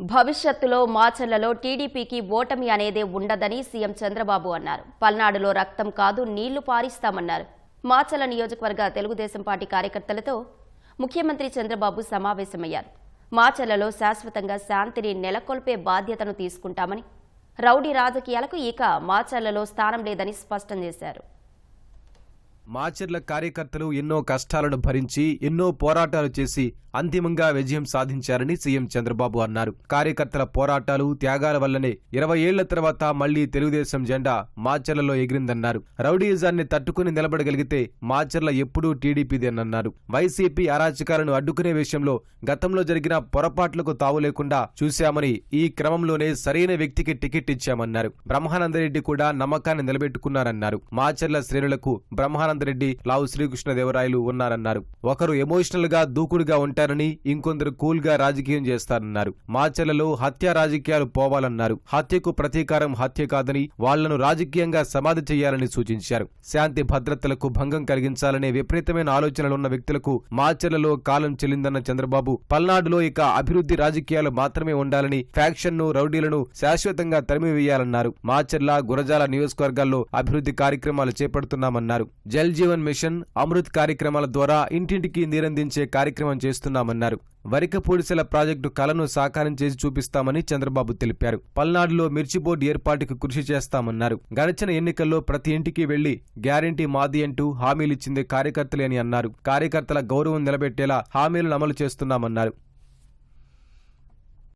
భవిష్యత్తులో మాచర్లలో టీడీపీకి ఓటమి అనేదే ఉండదని సీఎం చంద్రబాబు అన్నారు. పల్నాడులో రక్తం కాదు నీళ్ళు పారిస్తామన్నారు. మాచల నియోజకవర్గ తెలుగుదేశం పార్టీ కార్యకర్తలతో ముఖ్యమంత్రి చంద్రబాబు సమావేశమయ్యారు. మాచర్లలో శాశ్వతంగా శాంతిని నెలకొల్పే బాధ్యతను తీసుకుంటామని రౌడీ రాజకీయాలకు ఇక మాచర్లలో స్థానం లేదని స్పష్టం చేశారు. మాచర్ల కార్యకర్తలు ఎన్నో కష్టాలను భరించి ఎన్నో పోరాటాలు చేసి అంతిమంగా విజయం సాధించారని సీఎం చంద్రబాబు అన్నారు. కార్యకర్తల పోరాటాలు త్యాగాల వల్లనే ఇరవై ఏళ్ళ తర్వాత మళ్ళీ తెలుగుదేశం జెండా మాచర్లలో ఎగిరిందన్నారు. రౌడీయిజాన్ని తట్టుకుని నిలబడగలిగితే మాచర్ల ఎప్పుడూ టీడీపీదేనన్నారు. వైసీపీ అరాచకాలను అడ్డుకునే విషయంలో గతంలో జరిగిన పొరపాట్లకు తావు లేకుండా చూశామని ఈ క్రమంలోనే సరైన వ్యక్తికి టికెట్ ఇచ్చామన్నారు. బ్రహ్మానందరెడ్డి కూడా నమ్మకాన్ని నిలబెట్టుకున్నారన్నారు. మాచర్ల శ్రేణులకు బ్రహ్మానందరెడ్డి లావు శ్రీకృష్ణదేవరాయలు ఉన్నారన్నారు. ఒకరు ఎమోషనల్గా దూకుడుగా చేశారని ఇంకొందరు కూల్గా రాజకీయం చేస్తారన్నారు. మాచర్లలో హత్య రాజకీయాలు పోవాలన్నారు. హత్యకు ప్రతీకారం హత్య కాదని వాళ్ళను రాజకీయంగా సమాధి చేయాలని సూచించారు. శాంతి భద్రతలకు భంగం కలిగించాలనే విపరీతమైన ఆలోచనలున్న వ్యక్తులకు మాచర్లలో కాలం చెల్లిందన్న చంద్రబాబు పల్నాడులో ఇక అభివృద్ధి రాజకీయాలు మాత్రమే ఉండాలని ఫ్యాక్షన్ను రౌడీలను శాశ్వతంగా తరిమివేయాలన్నారు. మాచర్ల గురజాల నియోజకవర్గాల్లో అభివృద్ధి కార్యక్రమాలు చేపడుతున్నామన్నారు. జల్ జీవన్ మిషన్ అమృత్ కార్యక్రమాల ద్వారా ఇంటింటికి నీరందించే కార్యక్రమం చేస్తున్నామన్నారు. వరికపూడిసెల ప్రాజెక్టు కలను సాకారం చేసి చూపిస్తామని చంద్రబాబు తెలిపారు. పల్నాడులో మిర్చి బోర్డు ఏర్పాటుకు కృషి చేస్తామన్నారు. గడిచిన ఎన్నికల్లో ప్రతి ఇంటికి వెళ్ళి గ్యారంటీ మాది అంటూ హామీలిచ్చింది కార్యకర్తలే అని అన్నారు. కార్యకర్తల గౌరవం నిలబెట్టేలా హామీలను అమలు చేస్తున్నామన్నారు.